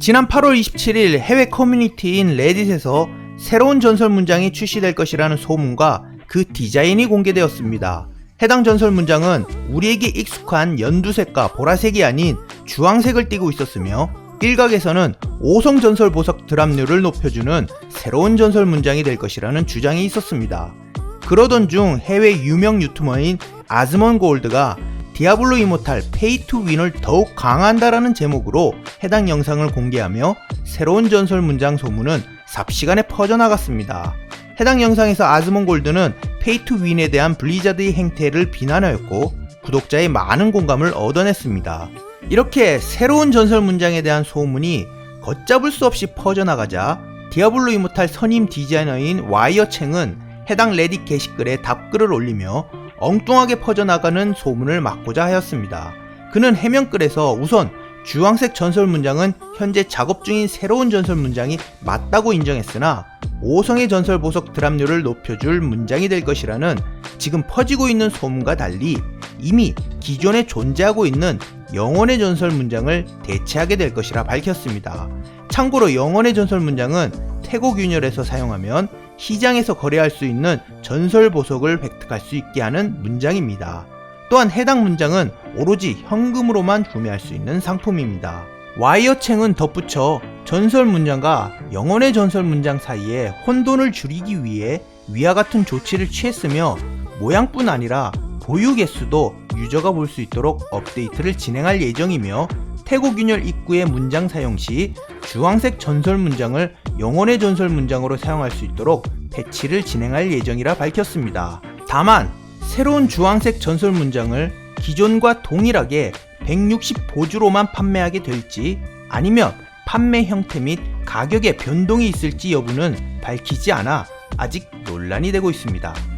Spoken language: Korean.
지난 8월 27일 해외 커뮤니티인 레딧에서 새로운 전설 문장이 출시될 것이라는 소문과 그 디자인이 공개되었습니다. 해당 전설 문장은 우리에게 익숙한 연두색과 보라색이 아닌 주황색을 띠고 있었으며 일각에서는 오성 전설 보석 드랍률을 높여주는 새로운 전설 문장이 될 것이라는 주장이 있었습니다. 그러던 중 해외 유명 유튜버인 아즈먼 골드가 디아블로 이모탈 페이 투 윈을 더욱 강화한다라는 제목으로 해당 영상을 공개하며 새로운 전설 문장 소문은 삽시간에 퍼져나갔습니다. 해당 영상에서 아즈몬 골드는 페이 투 윈에 대한 블리자드의 행태를 비난하였고 구독자의 많은 공감을 얻어냈습니다. 이렇게 새로운 전설 문장에 대한 소문이 걷잡을 수 없이 퍼져나가자 디아블로 이모탈 선임 디자이너인 와이어 챙은 해당 레딧 게시글에 답글을 올리며 엉뚱하게 퍼져나가는 소문을 막고자 하였습니다. 그는 해명글에서 우선 주황색 전설 문장은 현재 작업 중인 새로운 전설 문장이 맞다고 인정했으나 5성의 전설 보석 드랍률을 높여줄 문장이 될 것이라는 지금 퍼지고 있는 소문과 달리 이미 기존에 존재하고 있는 영혼의 전설 문장을 대체하게 될 것이라 밝혔습니다. 참고로 영혼의 전설 문장은 태고 균열에서 사용하면 시장에서 거래할 수 있는 전설 보석을 획득할 수 있게 하는 문장입니다. 또한 해당 문장은 오로지 현금으로만 구매할 수 있는 상품입니다. 와이어챙은 덧붙여 전설 문장과 영혼의 전설 문장 사이에 혼돈을 줄이기 위해 위와 같은 조치를 취했으며 모양뿐 아니라 보유 개수도 유저가 볼 수 있도록 업데이트를 진행할 예정이며 태고 균열 입구의 문장 사용 시 주황색 전설 문장을 영혼의 전설 문장으로 사용할 수 있도록 패치를 진행할 예정이라 밝혔습니다. 다만 새로운 주황색 전설 문장을 기존과 동일하게 160보주로만 판매하게 될지 아니면 판매 형태 및 가격에 변동이 있을지 여부는 밝히지 않아 아직 논란이 되고 있습니다.